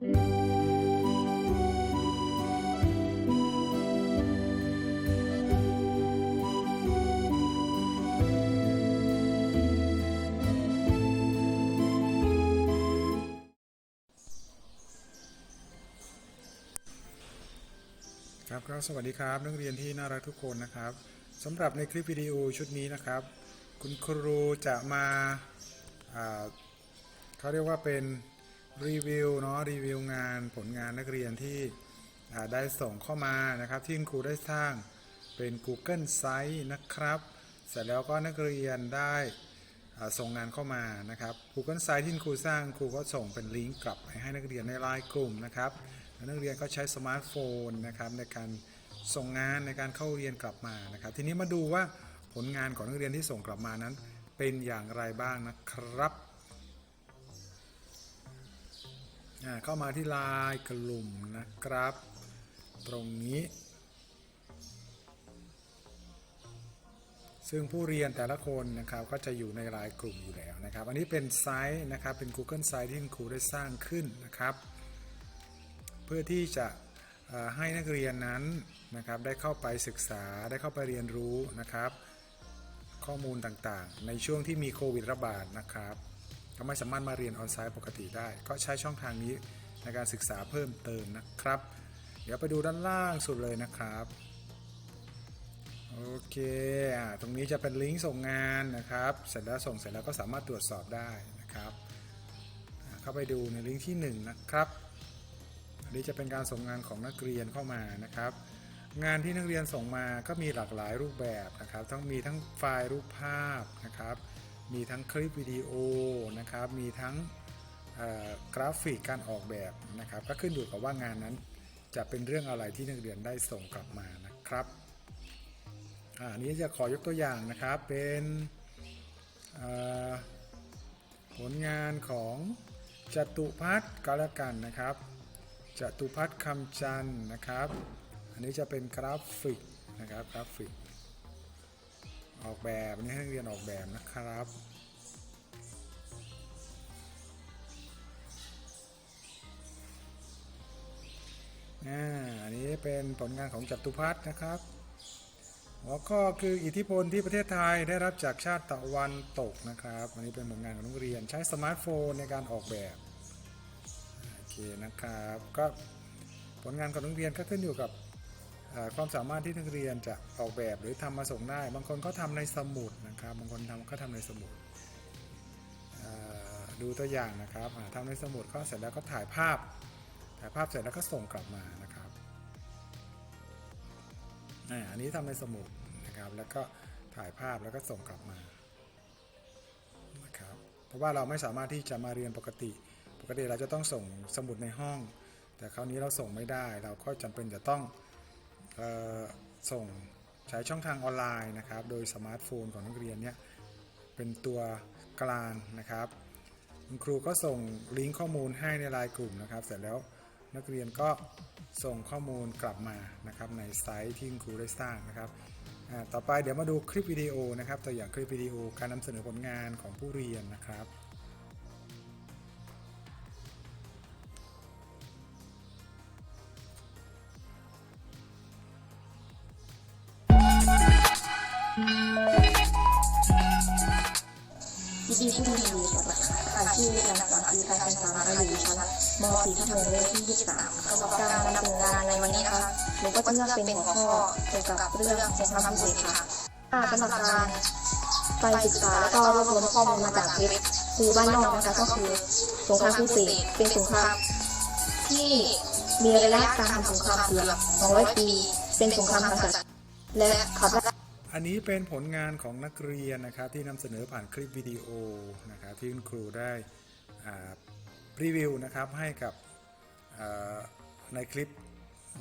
ครับก็สวัสดีครับ นักเรียนที่น่ารักทุกคนนะครับสำหรับในคลิปวิดีโอชุดนี้นะครับ คุณครูจะมาอ่าเขาเรียกว่าเป็น รีวิวเนาะรีวิวงานผลงานนักเรียนที่ได้ส่งเข้ามานะครับที่คุณครูได้สร้างเป็น Google Site นะครับ เสร็จแล้วก็นักเรียนได้ส่งงานเข้ามานะครับ Google Site ที่คุณครูสร้างครูก็ส่งเป็นลิงก์กลับไปให้นักเรียนในไลน์กลุ่มนะครับนักเรียนก็ใช้สมาร์ทโฟนนะครับในการส่งงานในการเข้าเรียนกลับมานะครับ ทีนี้มาดูว่าผลงานของนักเรียนที่ส่งกลับมานั้น เป็นอย่างไรบ้างนะครับ เข้ามาที่ลน์กลุ่มนะครับ ตรงนี้ ซึ่งผู้เรียนแต่ละคนนะครับก็จะอยู่ในรายกลุ่มอยู่แล้วนะครับ อันนี้เป็นไซต์นะครับเป็น Google Site ที่คุณครูได้สร้างขึ้นนะครับ เพื่อที่จะให้นักเรียนนั้นนะครับได้เข้าไปศึกษาได้เข้าไปเรียนรู้นะครับ ข้อมูลต่างๆ ในช่วงที่มีโควิดระบาดนะครับ ก็ไม่สามารถมาเรียนออนไลน์ปกติได้ ก็ใช้ช่องทางนี้ในการศึกษาเพิ่มเติมนะครับ เดี๋ยวไปดูด้านล่างสุดเลยนะครับโอเค ตรงนี้จะเป็นลิงก์ส่งงานนะครับ เสร็จแล้วส่งเสร็จแล้วก็สามารถตรวจสอบได้นะครับ เข้าไปดูในลิงก์ที่ 1 นะครับ อันนี้จะเป็นการส่งงานของนักเรียนเข้ามานะครับ งานที่นักเรียนส่งมาก็มีหลากหลายรูปแบบนะครับ ทั้งมีทั้งไฟล์รูปภาพนะครับ มีทั้งคลิปวิดีโอนะครับ มีทั้งกราฟิกการออกแบบนะครับ ก็ขึ้นอยู่กับว่างานนั้น จะเป็นเรื่องอะไรที่นักเรียนได้ส่งกลับมานะครับอันนี้จะขอยกตัวอย่างนะครับเป็นผลงานของจตุพัฒน์ก็แล้วกันนะครับจตุพัฒน์คำจันทร์นะครับ อันนี้จะเป็นกราฟิกนะครับกราฟิก ออกแบบนนี้ให้นักเรียนออกแบบนะครับ อันนี้เป็นผลงานของจัตุพัฒน์นะครับ หัวข้อคืออิทธิพลที่ประเทศไทยได้รับจากชาติตะวันตกนะครับ อันนี้เป็นผลงานของนักเรียนใช้สมาร์ทโฟนในการออกแบบโอเคนะครับ ก็ผลงานของนักเรียนก็ขึ้นอยู่กับ ความสามารถที่นักเรียนจะออกแบบหรือทำมาส่งได้ บางคนก็ทำในสมุดนะครับ บางคนทำก็ทำในสมุดดูตัวอย่างนะครับอ่าทำในสมุดก็เสร็จแล้วก็ถ่ายภาพ ถ่ายภาพเสร็จแล้วก็ส่งกลับมานะครับอันนี้ทำในสมุดนะครับ แล้วก็ถ่ายภาพแล้วก็ส่งกลับมานะครับ เพราะว่าเราไม่สามารถที่จะมาเรียนปกติ ปกติเราจะต้องส่งสมุดในห้อง แต่คราวนี้เราส่งไม่ได้ เราก็จำเป็นจะต้อง ส่งใช้ช่องทางออนไลน์นะครับ โดยสมาร์ทโฟนของนักเรียนเนี่ยเป็นตัวกลางนะครับ คุณครูก็ส่งลิงก์ข้อมูลให้ในไลน์กลุ่มนะครับ เสร็จแล้วนักเรียนก็ส่งข้อมูลกลับมานะครับในไซต์ที่ครูได้สร้างนะครับ ต่อไปเดี๋ยวมาดูคลิปวิดีโอนะครับตัวอย่างคลิปวิดีโอการนำเสนอผลงานของผู้เรียนนะครับ พี่พี่ผู้ดีสวัสดีค่ะชื่อนางสาวอีไทยพันสามอายุชั้นม .4 ทับหนึ่งเลขที่23สำหรับการนำงานในวันนี้นะคะหนูก็จะเลือกเป็นหัวข้อเกี่ยวกับเรื่องสงครามพิเศษค่ะสำหรับการไปศึกษาแล้วก็รวบรวมข้อมูลมาจากคลิปคือบ้านนอกนะคะก็คือสงครามพิเศษเป็นสงครามที่มีระยะการทำสงครามเกือบ200 ปี เป็นสงครามกษัตริย์และขับไล่ อันนี้เป็นผลงานของนักเรียนนะครับที่นำเสนอผ่านคลิปวิดีโอนะครับที่คุณครูได้รีวิวนะครับให้กับในคลิป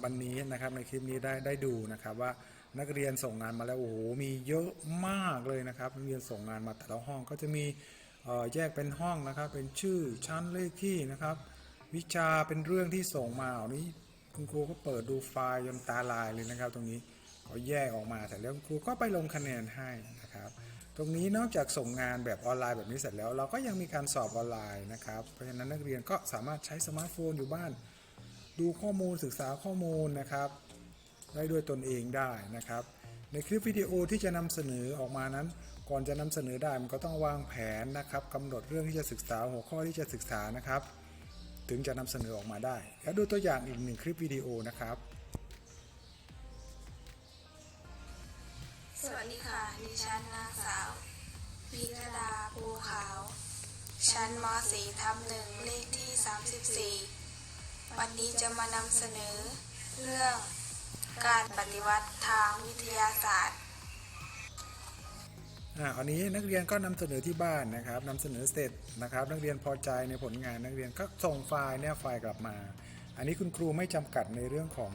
วันนี้นะครับในคลิปนี้ได้ได้ดูนะครับว่านักเรียนส่งงานมาแล้วโอ้โหมีเยอะมากเลยนะครับนักเรียนส่งงานมาแต่ละห้องก็จะมีแยกเป็นห้องนะครับเป็นชื่อชั้นเลขที่นะครับ วิชาเป็นเรื่องที่ส่งมาอันนี้คุณครูก็เปิดดูไฟล์จนตาลายเลยนะครับตรงนี้ เขาแยกออกมาแต่แล้วครูก็ไปลงคะแนนให้นะครับตรงนี้นอกจากส่งงานแบบออนไลน์แบบนี้เสร็จแล้วเราก็ยังมีการสอบออนไลน์นะครับเพราะฉะนั้นนักเรียนก็สามารถใช้สมาร์ทโฟนอยู่บ้าน ดูข้อมูลศึกษาข้อมูลนะครับได้ด้วยตนเองได้นะครับ ในคลิปวิดีโอที่จะนำเสนอออกมานั้น ก่อนจะนำเสนอได้มันก็ต้องวางแผนนะครับกำหนดเรื่องที่จะศึกษาหัวข้อที่จะศึกษานะครับ ถึงจะนำเสนอออกมาได้ แล้วดูตัวอย่างอีกหนึ่งคลิปวิดีโอนะครับ ดิฉันนางสาวพิรดาภูขาว ชั้นม .4 ทับหนึ่งเลขที่ 34 วันนี้จะมานำเสนอ เรื่องการปฏิวัติทางวิทยาศาสตร์อ่าอันนี้นักเรียนก็นำเสนอที่บ้านนะครับนำเสนอเสร็จนะครับ นักเรียนพอใจในผลงานนักเรียนก็ส่งไฟล์เนี่ยไฟล์กลับมา อันนี้คุณครูไม่จำกัดในเรื่องของ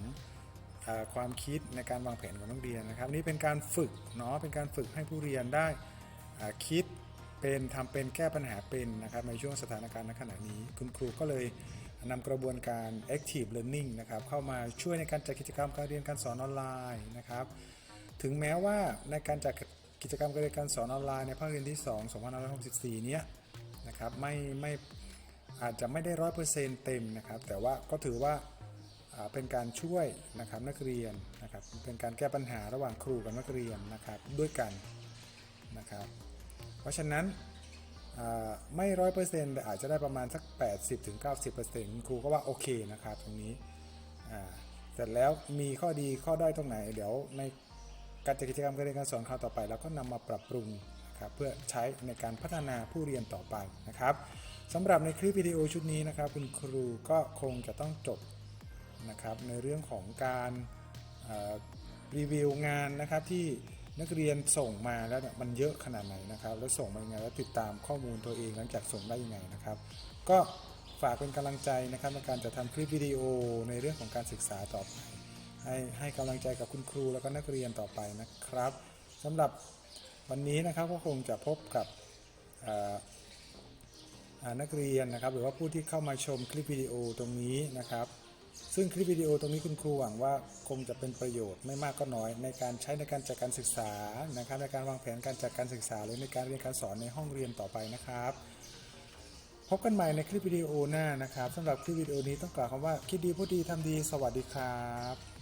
ความคิดในการวางแผนของนักเรียนนะครับ นี่เป็นการฝึกเนาะเป็นการฝึกให้ผู้เรียนได้คิดเป็นทำเป็นแก้ปัญหาเป็นนะครับในช่วงสถานการณ์ณขณะนี้ คุณครูก็เลยนำกระบวนการ active learning นะครับเข้ามาช่วยในการจัดกิจกรรมการเรียนการสอนออนไลน์นะครับถึงแม้ว่าในการจัดกิจกรรมการเรียนการสอนออนไลน์ในภาคเรียนที่ 2 2564 เนี้ยนะครับไม่ไม่อาจจะไม่ได้ร้อยเปอร์เซ็นต์เต็มนะครับแต่ว่าก็ถือว่า เป็นการช่วยนะครับนักเรียนนะครับเป็นการแก้ปัญหาระหว่างครูกับนักเรียนนะครับด้วยกันนะครับเพราะฉะนั้นไม่ร้อยเปอร์เซ็นต์แต่อาจจะได้ประมาณสัก 80-90%ครูก็ว่าโอเคนะครับตรงนี้อ่าเสร็จแล้วมีข้อดีข้อด้อยตรงไหน เดี๋ยวในการจัดกิจกรรมการเรียนการสอนคราวต่อไปเราก็นำมาปรับปรุงนะครับเพื่อใช้ในการพัฒนาผู้เรียนต่อไปนะครับสำหรับในคลิปวิดีโอชุดนี้นะครับ คุณครูก็คงจะต้องจบ นะครับในเรื่องของการรีวิวงานนะครับที่นักเรียนส่งมาแล้วมันเยอะขนาดไหนนะครับ แล้วส่งมายังไงแล้วติดตามข้อมูลตัวเองหลังจากส่งได้ยังไงนะครับ ก็ฝากเป็นกำลังใจนะครับในการจะทำคลิปวิดีโอในเรื่องของการศึกษาต่อไปให้ให้กำลังใจกับคุณครูแล้วก็นักเรียนต่อไปนะครับสำหรับวันนี้นะครับก็คงจะพบกับนักเรียนนะครับ หรือว่าผู้ที่เข้ามาชมคลิปวิดีโอตรงนี้นะครับ ซึ่งคลิปวิดีโอตรงนี้คุณครูหวังว่าคงจะเป็นประโยชน์ไม่มากก็น้อย ในการใช้ในการจัดการศึกษานะครับในการวางแผนการจัดการศึกษา หรือในการเรียนการสอนในห้องเรียนต่อไปนะครับ พบกันใหม่ในคลิปวิดีโอหน้านะครับสำหรับคลิปวิดีโอนี้ต้องกล่าวคำว่าคิดดีพูดดีทำดี สวัสดีครับ